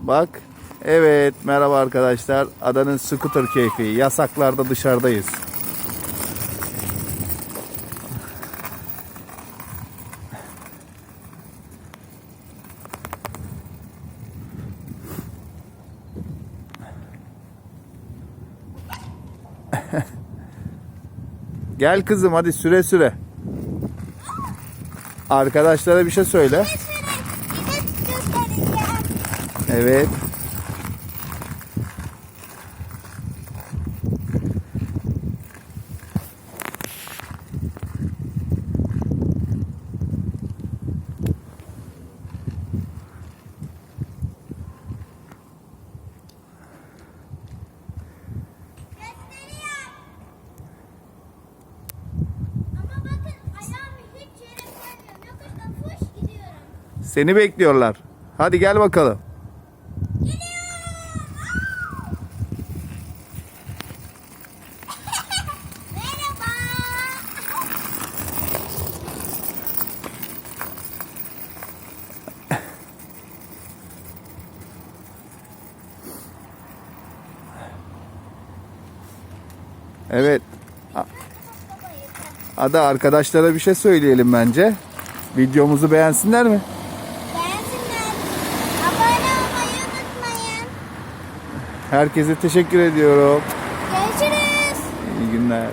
Bak. Evet merhaba arkadaşlar. Adanın scooter keyfi. Yasaklarda dışarıdayız. Gel kızım hadi süre süre. Arkadaşlara bir şey söyle. Gidiyorum. Seni bekliyorlar. Hadi gel bakalım. Evet. Ada arkadaşlara bir şey söyleyelim bence. Videomuzu beğensinler mi? Beğensinler. Abone olmayı unutmayın. Herkese teşekkür ediyorum. Görüşürüz. İyi günler.